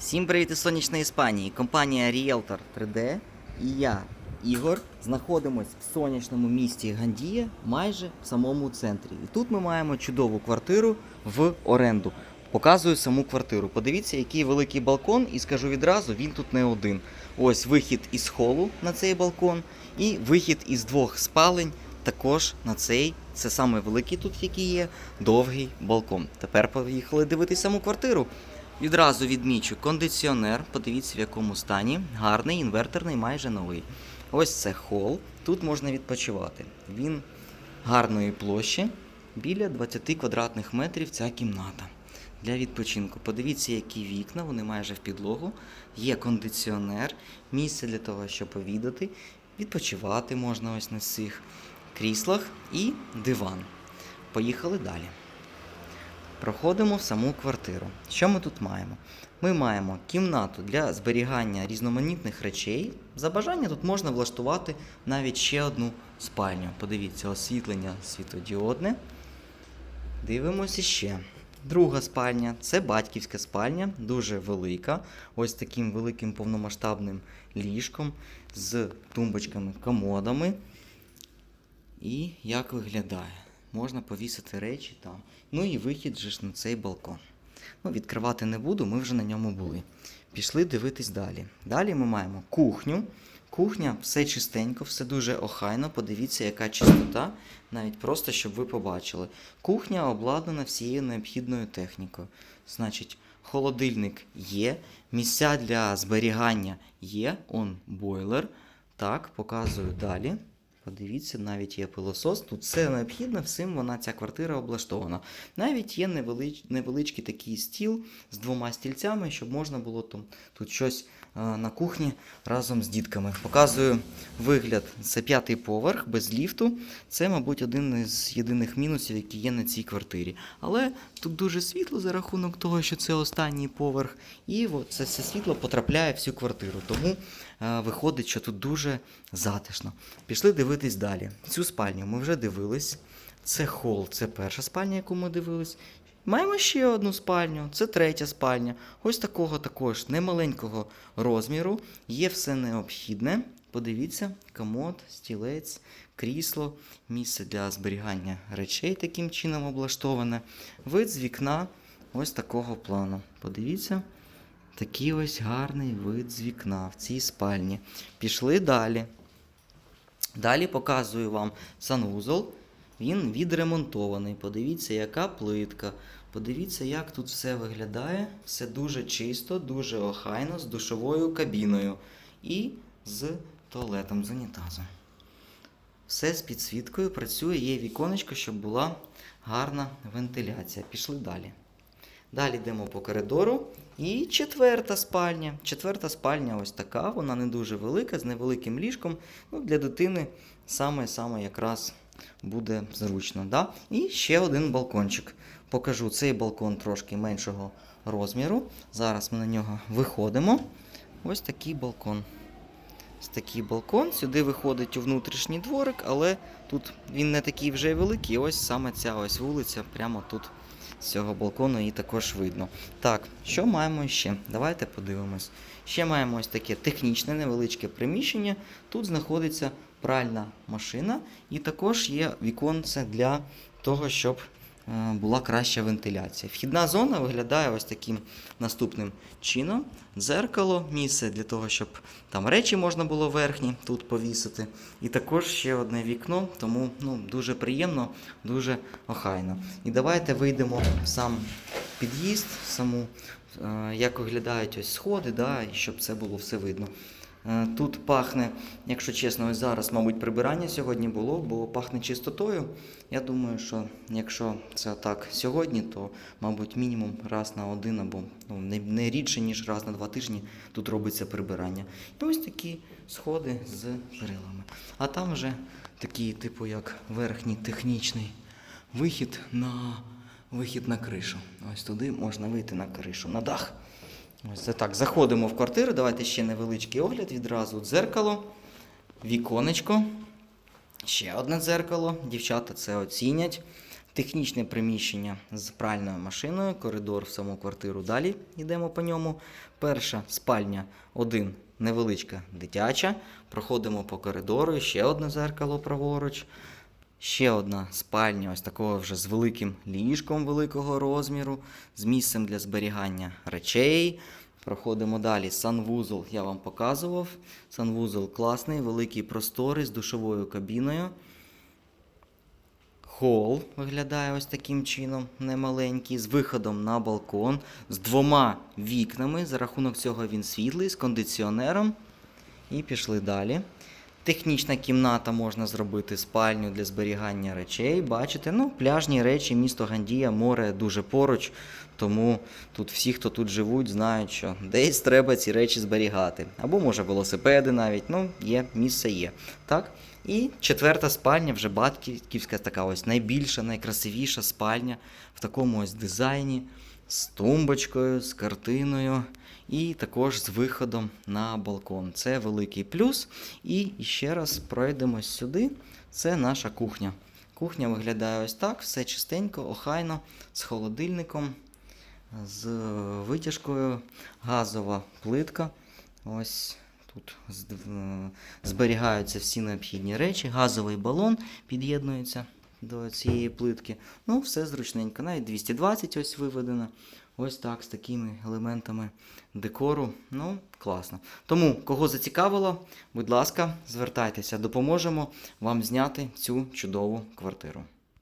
Всім привіт із сонячної Іспанії. Компанія Realtor 3D і я, Ігор, знаходимось в сонячному місті Гандія, майже в самому центрі. І тут ми маємо чудову квартиру в оренду. Показую саму квартиру. Подивіться, який великий балкон, і скажу відразу, він тут не один. Ось вихід із холу на цей балкон, і вихід із двох спалень також на цей. Це саме великий тут, який є, довгий балкон. Тепер поїхали дивитися саму квартиру. Відразу відмічу кондиціонер. Подивіться, в якому стані. Гарний, інверторний, майже новий. Ось це хол. Тут можна відпочивати. Він гарної площі. Біля 20 квадратних метрів ця кімната для відпочинку. Подивіться, які вікна, вони майже в підлогу. Є кондиціонер, місце для того, щоб повідати. Відпочивати можна ось на цих кріслах і диван. Поїхали далі. Проходимо в саму квартиру. Що ми тут маємо? Ми маємо кімнату для зберігання різноманітних речей. За бажання тут можна влаштувати навіть ще одну спальню. Подивіться, освітлення світодіодне. Дивимося ще. Друга спальня це батьківська спальня, дуже велика. Ось таким великим повномасштабним ліжком з тумбочками, комодами. І як виглядає? Можна повісити речі там. Ну і вихід же ж на цей балкон. Ну, відкривати не буду, ми вже на ньому були. Пішли дивитись далі. Далі ми маємо кухню. Кухня все чистенько, все дуже охайно. Подивіться, яка чистота, навіть просто щоб ви побачили. Кухня обладнана всією необхідною технікою. Значить, холодильник є, місця для зберігання є, он бойлер. Так, показую далі. Подивіться, навіть є пилосос. Тут все необхідно, всім вона ця квартира облаштована. Навіть є невелич, невеличкий такий стіл з двома стільцями, щоб можна було там, тут щось е, на кухні разом з дітками. Показую вигляд. Це п'ятий поверх без ліфту. Це, мабуть, один із єдиних мінусів, які є на цій квартирі. Але тут дуже світло за рахунок того, що це останній поверх. І це все світло потрапляє в всю квартиру. Тому е, виходить, що тут дуже затишно. Пішли дивитись далі. Цю спальню ми вже дивились. Це хол, це перша спальня, яку ми дивились. Маємо ще одну спальню, це третя спальня. Ось такого також немаленького розміру. Є все необхідне. Подивіться, комод, стілець, крісло, місце для зберігання речей таким чином облаштоване. Вид з вікна ось такого плану. Подивіться, такий ось гарний вид з вікна в цій спальні. Пішли далі. Далі показую вам санвузол. Він відремонтований. Подивіться, яка плитка. Подивіться, як тут все виглядає. Все дуже чисто, дуже охайно, з душовою кабіною і з туалетом, з унітазом. Все з підсвіткою працює, є віконечко, щоб була гарна вентиляція. Пішли далі. Далі йдемо по коридору. І четверта спальня. Четверта спальня ось така, вона не дуже велика, з невеликим ліжком. Ну, для дитини саме-саме якраз буде зручно. Да? І ще один балкончик. Покажу цей балкон трошки меншого розміру. Зараз ми на нього виходимо. Ось такий балкон. Такий балкон. Сюди виходить у внутрішній дворик, але тут він не такий вже великий. Ось саме ця ось вулиця, прямо тут з цього балкону її також видно. Так, що маємо ще? Давайте подивимось. Ще маємо ось таке технічне невеличке приміщення. Тут знаходиться пральна машина, і також є віконце для того, щоб була краща вентиляція. Вхідна зона виглядає ось таким наступним чином. Дзеркало, місце для того, щоб там речі можна було верхні тут повісити. І також ще одне вікно, тому ну, дуже приємно, дуже охайно. І давайте вийдемо в сам під'їзд, саму, е, як виглядають ось сходи, да, щоб це було все видно. Е, Тут пахне, якщо чесно, ось зараз, мабуть, прибирання сьогодні було, бо пахне чистотою. Я думаю, що якщо це так сьогодні, то, мабуть, мінімум раз на один або ну, не, рідше, ніж раз на два тижні тут робиться прибирання. І ось такі сходи з перилами. А там вже такий, типу, як верхній технічний вихід на вихід на кришу. Ось туди можна вийти на кришу, на дах. Ось так. Заходимо в квартиру. Давайте ще невеличкий огляд. Відразу дзеркало, віконечко. Ще одне дзеркало. Дівчата це оцінять. Технічне приміщення з пральною машиною, коридор в саму квартиру. Далі йдемо по ньому. Перша спальня, один невеличка дитяча. Проходимо по коридору, ще одне зеркало праворуч. Ще одна спальня, ось такого вже з великим ліжком великого розміру, з місцем для зберігання речей. Проходимо далі. Санвузол я вам показував. Санвузол класний, великий просторий з душовою кабіною. Хол виглядає ось таким чином, немаленький, з виходом на балкон, з двома вікнами. За рахунок цього він світлий, з кондиціонером. І пішли далі. Технічна кімната можна зробити спальню для зберігання речей. Бачите, ну, пляжні речі, місто Гандія, море дуже поруч. Тому тут всі, хто тут живуть, знають, що десь треба ці речі зберігати. Або може велосипеди навіть. Ну, є, місце є. Так? І четверта спальня, вже батьківська така ось найбільша, найкрасивіша спальня в такому ось дизайні з тумбочкою, з картиною і також з виходом на балкон. Це великий плюс. І ще раз пройдемось сюди. Це наша кухня. Кухня виглядає ось так, все чистенько, охайно, з холодильником, з витяжкою, газова плитка. Ось тут зберігаються всі необхідні речі. Газовий балон під'єднується до цієї плитки. Ну, все зручненько. Навіть 220 ось виведено. Ось так, з такими елементами декору. Ну, класно. Тому, кого зацікавило, будь ласка, звертайтеся, допоможемо вам зняти цю чудову квартиру.